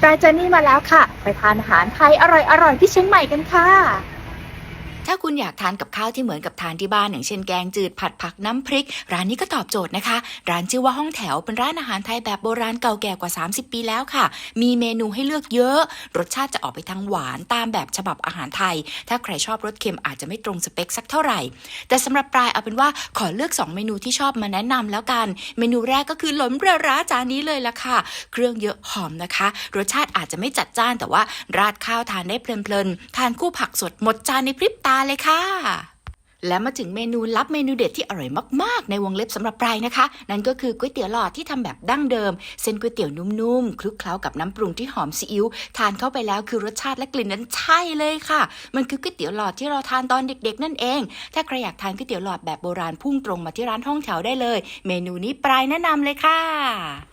ปลาเจนี่มาแล้วค่ะ ไปทานอาหารไทยอร่อยๆที่เชียงใหม่กันค่ะ ถ้าคุณอยากทานกับข้าวที่เหมือนกับทานที่บ้านอย่างเช่นแกงจืดผัดผักน้ำพริก ร้านนี้ก็ตอบโจทย์นะคะ ร้านชื่อว่าห้องแถวเป็นร้านอาหารไทยแบบโบราณเก่าแก่กว่า 30 ปีแล้วค่ะ มีเมนูให้เลือกเยอะ รสชาติจะออกไปทางหวานตามแบบฉบับอาหารไทย ถ้าใครชอบรสเค็มอาจจะไม่ตรงสเปคสักเท่าไหร่ แต่สำหรับปลายเอาเป็นว่าขอเลือก 2 เมนูที่ชอบมาแนะนำแล้วกัน เมนูแรกก็คือหลนเรือร้าจานนี้เลยละค่ะ เครื่องเยอะหอมนะคะ รสชาติอาจจะไม่จัดจ้านแต่ว่าราดข้าวทานได้เพลินๆทานคู่ผักสดหมดจานในพริบตาเลยค่ะ และมาถึงเมนูลับเมนูเด็ดที่อร่อยมากๆ ในวงเล็บสำหรับปลายนะคะ นั่นก็คือก๋วยเตี๋ยวหลอดที่ทำแบบดั้งเดิม เส้นก๋วยเตี๋ยวนุ่มๆคลุกเคล้ากับน้ำปรุงที่หอมซีอิ๊วทานเข้าไปแล้วคือรสชาติและกลิ่นนั้นใช่เลยค่ะ มันคือก๋วยเตี๋ยวหลอดที่เราทานตอนเด็ก ๆ นั่นเอง ถ้าใครอยากทานก๋วยเตี๋ยวหลอดแบบโบราณพุ่งตรงมาที่ร้านห้องแถวได้เลย เมนูนี้ปลายแนะนำเลยค่ะ